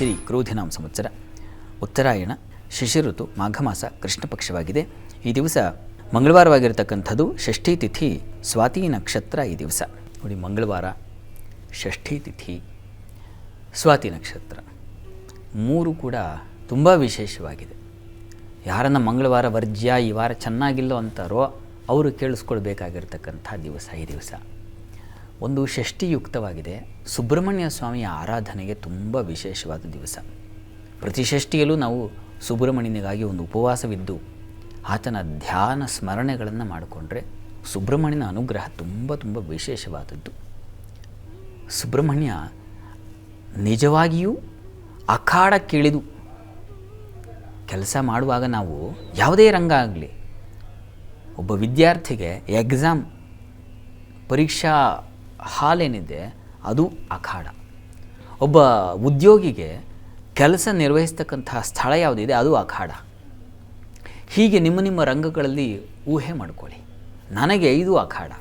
ಶ್ರೀ ಕ್ರೋಧಿನಾಮ ಸಂವತ್ಸರ. ಉತ್ತರಾಯಣ, ಶಿಶಿಋತು ಮಾಘ ಮಾಸ ಕೃಷ್ಣ ಪಕ್ಷವಾಗಿದೆ ಈ ದಿವಸ ಮಂಗಳವಾರವಾಗಿರತಕ್ಕಂಥದ್ದು ಷಷ್ಠಿ ತಿಥಿ, ಸ್ವಾತಿ ನಕ್ಷತ್ರ ಈ ದಿವಸ. ನೋಡಿ, ಮಂಗಳವಾರ, ಷಷ್ಠಿ ತಿಥಿ, ಸ್ವಾತಿ ನಕ್ಷತ್ರ. ಮೂರು ಕೂಡ ತುಂಬ ವಿಶೇಷವಾಗಿದೆ. ಯಾರನ್ನ ಮಂಗಳವಾರ ವರ್ಜ್ಯ, ಈ ವಾರ ಚೆನ್ನಾಗಿಲ್ಲೋ ಅಂತಾರೋ ಅವರು ಕೇಳಿಸ್ಕೊಳ್ಬೇಕಾಗಿರ್ತಕ್ಕಂಥ ದಿವಸ ಈ ದಿವಸ. ಒಂದು ಷಷ್ಠಿಯುಕ್ತವಾಗಿದೆ. ಸುಬ್ರಹ್ಮಣ್ಯ ಸ್ವಾಮಿಯ ಆರಾಧನೆಗೆ ತುಂಬ ವಿಶೇಷವಾದ ದಿವಸ. ಪ್ರತಿ ಷಷ್ಠಿಯಲ್ಲೂ ನಾವು ಸುಬ್ರಹ್ಮಣ್ಯನಿಗಾಗಿ ಒಂದು ಉಪವಾಸವಿದ್ದು, ಆತನ ಧ್ಯಾನ ಸ್ಮರಣೆಗಳನ್ನು ಮಾಡಿಕೊಂಡ್ರೆ ಸುಬ್ರಹ್ಮಣ್ಯನ ಅನುಗ್ರಹ ತುಂಬ ತುಂಬ ವಿಶೇಷವಾದದ್ದು. ಸುಬ್ರಹ್ಮಣ್ಯ ನಿಜವಾಗಿಯೂ ಅಖಾಡಕ್ಕಿಳಿದು ಕೆಲಸ ಮಾಡುವಾಗ ನಾವು ಯಾವುದೇ ರಂಗ ಆಗಲಿ, ಒಬ್ಬ ವಿದ್ಯಾರ್ಥಿಗೆ ಎಕ್ಸಾಮ್, ಪರೀಕ್ಷಾ ಹಾಲ್ ಏನಿದೆ ಅದು ಅಖಾಡ. ಒಬ್ಬ ಉದ್ಯೋಗಿಗೆ ಕೆಲಸ ನಿರ್ವಹಿಸ್ತಕ್ಕಂತಹ ಸ್ಥಳ ಯಾವುದಿದೆ, ಅದು ಅಖಾಡ. ಹೀಗೆ ನಿಮ್ಮ ನಿಮ್ಮ ರಂಗಗಳಲ್ಲಿ ಊಹೆ ಮಾಡಿಕೊಳ್ಳಿ. ನನಗೆ ಇದು ಅಖಾಡ.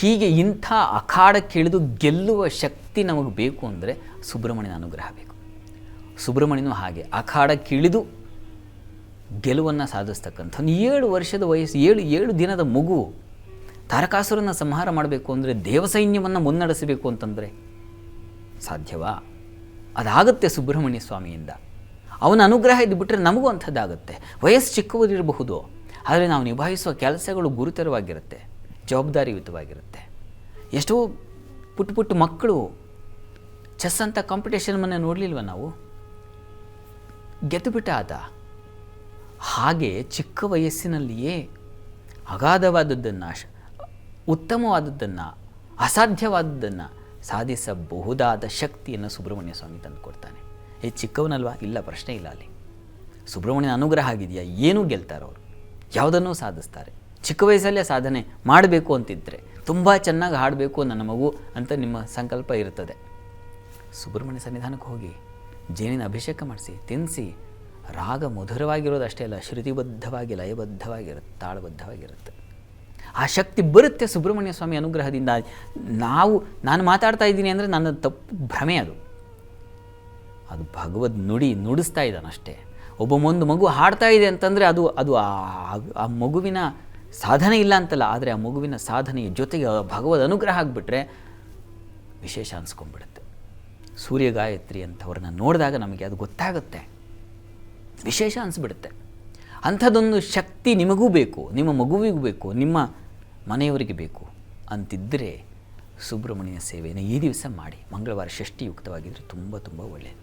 ಹೀಗೆ ಇಂಥ ಅಖಾಡಕ್ಕಿಳಿದು ಗೆಲ್ಲುವ ಶಕ್ತಿ ನಮಗೆ ಬೇಕು ಅಂದರೆ ಸುಬ್ರಹ್ಮಣ್ಯನ ಅನುಗ್ರಹ ಬೇಕು. ಸುಬ್ರಹ್ಮಣ್ಯನೂ ಹಾಗೆ ಅಖಾಡಕ್ಕಿಳಿದು ಗೆಲುವನ್ನು ಸಾಧಿಸ್ತಕ್ಕಂಥ ಒಂದು ಏಳು ವರ್ಷದ ವಯಸ್ಸು, ಏಳು ಏಳು ದಿನದ ಮಗು ತಾರಕಾಸುರನ ಸಂಹಾರ ಮಾಡಬೇಕು ಅಂದರೆ ದೇವಸೈನ್ಯವನ್ನು ಮುನ್ನಡೆಸಬೇಕು ಅಂತಂದರೆ ಸಾಧ್ಯವಾ? ಅದಾಗುತ್ತೆ ಸುಬ್ರಹ್ಮಣ್ಯ ಸ್ವಾಮಿಯಿಂದ. ಅವನ ಅನುಗ್ರಹ ಇದ್ದು ಬಿಟ್ಟರೆ ನಮಗೂ ಅಂಥದ್ದಾಗುತ್ತೆ. ವಯಸ್ಸು ಚಿಕ್ಕವರಿರಬಹುದು ಆದರೆ ನಾವು ನಿಭಾಯಿಸುವ ಕೆಲಸಗಳು ಗುರುತರವಾಗಿರುತ್ತೆ, ಜವಾಬ್ದಾರಿಯುತವಾಗಿರುತ್ತೆ. ಎಷ್ಟೋ ಪುಟ್ಟ ಪುಟ್ಟ ಮಕ್ಕಳು ಚೆಸ್ ಅಂತ ಕಾಂಪಿಟೇಷನ್ ಮನೆ ನೋಡಲಿಲ್ವ ನಾವು? ಗೆದ್ದುಬಿಟ್ಟ ಆತ. ಹಾಗೆ ಚಿಕ್ಕ ವಯಸ್ಸಿನಲ್ಲಿಯೇ ಅಗಾಧವಾದದ್ದನ್ನು ಉತ್ತಮವಾದದ್ದನ್ನು, ಅಸಾಧ್ಯವಾದದ್ದನ್ನು ಸಾಧಿಸಬಹುದಾದ ಶಕ್ತಿಯನ್ನು ಸುಬ್ರಹ್ಮಣ್ಯ ಸ್ವಾಮಿ ತಂದುಕೊಡ್ತಾನೆ ಏ, ಚಿಕ್ಕವನಲ್ವಾ? ಇಲ್ಲ, ಪ್ರಶ್ನೆ ಇಲ್ಲ ಅಲ್ಲಿ. ಸುಬ್ರಹ್ಮಣ್ಯನ ಅನುಗ್ರಹ ಆಗಿದೆಯಾ? ಏನೂ ಗೆಲ್ತಾರೆ ಅವರು? ಯಾವುದನ್ನೂ ಸಾಧಿಸ್ತಾರೆ. ಚಿಕ್ಕ ವಯಸ್ಸಲ್ಲೇ ಸಾಧನೆ ಮಾಡಬೇಕು ಅಂತಿದ್ದರೆ ತುಂಬ ಚೆನ್ನಾಗಿ ಹಾಡಬೇಕು ನನ್ನ ಮಗು ಅಂತ ನಿಮ್ಮ ಸಂಕಲ್ಪ ಇರ್ತದೆ. ಸುಬ್ರಹ್ಮಣ್ಯ ಸನ್ನಿಧಾನಕ್ಕೆ ಹೋಗಿ ಜೇನಿನ ಅಭಿಷೇಕ ಮಾಡಿಸಿ ತಿನ್ನಿಸಿ ರಾಗ ಮಧುರವಾಗಿರೋದು ಅಷ್ಟೇ ಅಲ್ಲ, ಶ್ರುತಿಬದ್ಧವಾಗಿ, ಲಯಬದ್ಧವಾಗಿರುತ್ತೆ, ತಾಳಬದ್ಧವಾಗಿರುತ್ತೆ. ಆ ಶಕ್ತಿ ಬರುತ್ತೆ ಸುಬ್ರಹ್ಮಣ್ಯ ಸ್ವಾಮಿ ಅನುಗ್ರಹದಿಂದ ನಾವು, ನಾನು ಮಾತಾಡ್ತಾ ಇದ್ದೀನಿ ಅಂದರೆ ನನ್ನ ತಪ್ಪು ಭ್ರಮೆ ಅದು. ಅದು ಭಗವದ್ ನುಡಿ ನುಡಿಸ್ತಾ ಇದ್ದಾನೆ ಅಷ್ಟೇ. ಒಬ್ಬ ಒಂದು ಮಗು ಹಾಡ್ತಾ ಇದೆ ಅಂತಂದರೆ ಅದು ಅದು ಆ- ಮಗುವಿನ ಸಾಧನೆ ಇಲ್ಲ ಅಂತಲ್ಲ, ಆದರೆ ಆ ಮಗುವಿನ ಸಾಧನೆಯ ಜೊತೆಗೆ ಭಗವದ್ ಅನುಗ್ರಹ ಆಗಿಬಿಟ್ರೆ ವಿಶೇಷ ಅನ್ಸ್ಕೊಂಡ್ಬಿಡುತ್ತೆ. ಸೂರ್ಯ ಗಾಯತ್ರಿ ಅಂಥವ್ರನ್ನ ನೋಡಿದಾಗ ನಮಗೆ ಅದು ಗೊತ್ತಾಗುತ್ತೆ. ವಿಶೇಷ ಅನಿಸ್ಬಿಡುತ್ತೆ. ಅಂಥದ್ದೊಂದು ಶಕ್ತಿ ನಿಮಗೂ ಬೇಕು, ನಿಮ್ಮ ಮಗುವಿಗೂ ಬೇಕು, ನಿಮ್ಮ ಮನೆಯವರಿಗೆ ಬೇಕು ಅಂತಿದ್ದರೆ ಸುಬ್ರಹ್ಮಣ್ಯ ಸೇವೆಯನ್ನು ಈ ದಿವಸ ಮಾಡಿ. ಮಂಗಳವಾರ ಷಷ್ಠಿಯುಕ್ತವಾಗಿದ್ದರೆ ತುಂಬ ತುಂಬ ಒಳ್ಳೆಯದು.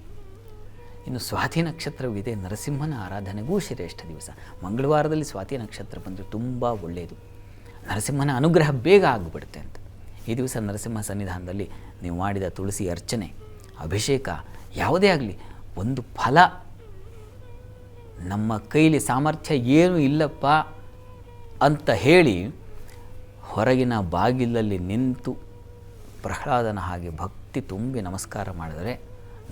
ಇನ್ನು ಸ್ವಾತಿ ನಕ್ಷತ್ರವಿದೆ ನರಸಿಂಹನ ಆರಾಧನೆಗೂ ಶ್ರೇಷ್ಠ ದಿವಸ. ಮಂಗಳವಾರದಲ್ಲಿ ಸ್ವಾತಿ ನಕ್ಷತ್ರ ಬಂದರೆ ತುಂಬ ಒಳ್ಳೆಯದು. ನರಸಿಂಹನ ಅನುಗ್ರಹ ಬೇಗ ಆಗಿಬಿಡುತ್ತೆ ಅಂತ. ಈ ದಿವಸ ನರಸಿಂಹ ಸನ್ನಿಧಾನದಲ್ಲಿ ನೀವು ಮಾಡಿದ ತುಳಸಿ ಅರ್ಚನೆ, ಅಭಿಷೇಕ ಯಾವುದೇ ಆಗಲಿ ಒಂದು ಫಲ ನಮ್ಮ ಕೈಲಿ ಸಾಮರ್ಥ್ಯ ಏನೂ ಇಲ್ಲಪ್ಪ ಅಂತ ಹೇಳಿ ಹೊರಗಿನ ಬಾಗಿಲಲ್ಲಿ ನಿಂತು ಪ್ರಹ್ಲಾದನ ಹಾಗೆ ಭಕ್ತಿ ತುಂಬಿ ನಮಸ್ಕಾರ ಮಾಡಿದರೆ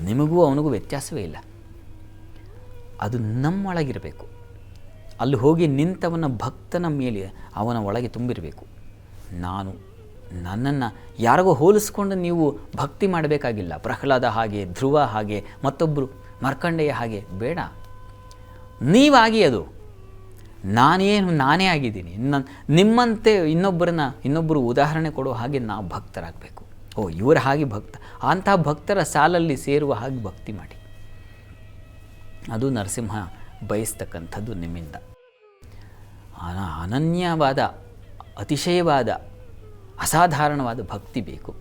ನಿಮಗೂ ಅವನಿಗೂ ವ್ಯತ್ಯಾಸವೇ ಇಲ್ಲ. ಅದು ನಮ್ಮೊಳಗಿರಬೇಕು. ಅಲ್ಲಿ ಹೋಗಿ ನಿಂತವನ ಭಕ್ತನ ಮೇಲೆ ಅವನ ಒಳಗೆ ತುಂಬಿರಬೇಕು. ನಾನು ನನ್ನನ್ನು ಯಾರಿಗೋ ಹೋಲಿಸ್ಕೊಂಡು ನೀವು ಭಕ್ತಿ ಮಾಡಬೇಕಾಗಿಲ್ಲ. ಪ್ರಹ್ಲಾದ ಹಾಗೆ, ಧ್ರುವ ಹಾಗೆ ಮತ್ತೊಬ್ಬರು ಮರ್ಕಂಡೆಯ ಹಾಗೆ ಬೇಡ. ನೀವಾಗಿ ಅದು ನಾನೇನು, ನಾನೇ ಆಗಿದ್ದೀನಿ. ನನ್ನ ನಿಮ್ಮಂತೆ ಇನ್ನೊಬ್ಬರನ್ನ, ಇನ್ನೊಬ್ಬರು ಉದಾಹರಣೆ ಕೊಡೋ ಹಾಗೆ ನಾವು ಭಕ್ತರಾಗಬೇಕು. ಓ, ಇವರ ಹಾಗೆ ಭಕ್ತ ಅಂತಹ ಭಕ್ತರ ಸಾಲಲ್ಲಿ ಸೇರುವ ಹಾಗೆ ಭಕ್ತಿ ಮಾಡಿ. ಅದು ನರಸಿಂಹ ಬಯಸ್ತಕ್ಕಂಥದ್ದು ನಿಮ್ಮಿಂದ. ಅನ ಅನನ್ಯವಾದ, ಅತಿಶಯವಾದ, ಅಸಾಧಾರಣವಾದ ಭಕ್ತಿ ಬೇಕು.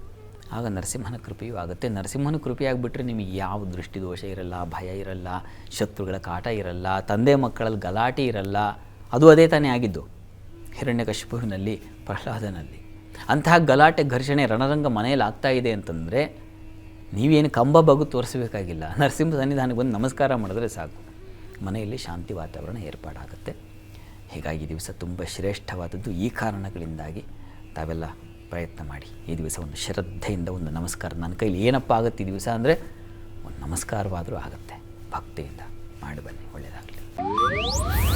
ಆಗ ನರಸಿಂಹನ ಕೃಪೆಯೂ ಆಗುತ್ತೆ. ನರಸಿಂಹನ ಕೃಪೆಯಾಗಿಬಿಟ್ರೆ ನಿಮಗೆ ಯಾವ ದೃಷ್ಟಿದೋಷ ಇರಲ್ಲ, ಭಯ ಇರಲ್ಲ, ಶತ್ರುಗಳ ಕಾಟ ಇರಲ್ಲ, ತಂದೆ ಮಕ್ಕಳಲ್ಲಿ ಗಲಾಟೆ ಇರಲ್ಲ ಅದು ಅದೇ ತಾನೇ ಆಗಿದ್ದು. ಹಿರಣ್ಯಕಶಿಪುವಿನಲ್ಲಿ, ಪ್ರಹ್ಲಾದನಲ್ಲಿ. ಅಂತಹ ಗಲಾಟೆ ಘರ್ಷಣೆ ರಣರಂಗ ಮನೆಯಲ್ಲಿ ಆಗ್ತಾ ಇದೆ ಅಂತಂದರೆ ನೀವೇನು ಕಂಬ ಬಗು ತೋರಿಸಬೇಕಾಗಿಲ್ಲ. ನರಸಿಂಹ ಸನ್ನಿಧಾನಕ್ಕೆ ಬಂದು ನಮಸ್ಕಾರ ಮಾಡಿದ್ರೆ ಸಾಕು. ಮನೆಯಲ್ಲಿ ಶಾಂತಿ ವಾತಾವರಣ ಏರ್ಪಾಡಾಗುತ್ತೆ. ಹೀಗಾಗಿ ಈ ದಿವಸ ತುಂಬ ಶ್ರೇಷ್ಠವಾದದ್ದು ಈ ಕಾರಣಗಳಿಂದಾಗಿ ತಾವೆಲ್ಲ ಪ್ರಯತ್ನ ಮಾಡಿ. ಈ ದಿವಸ ಒಂದು ಶ್ರದ್ಧೆಯಿಂದ ಒಂದು ನಮಸ್ಕಾರ. ನನ್ನ ಕೈಲಿ ಏನಪ್ಪ ಆಗುತ್ತೆ ಈ ದಿವಸ ಅಂದರೆ ಒಂದು ನಮಸ್ಕಾರವಾದರೂ ಆಗುತ್ತೆ. ಭಕ್ತಿಯಿಂದ ಮಾಡಿ ಬನ್ನಿ, ಒಳ್ಳೆಯದಾಗಲಿ.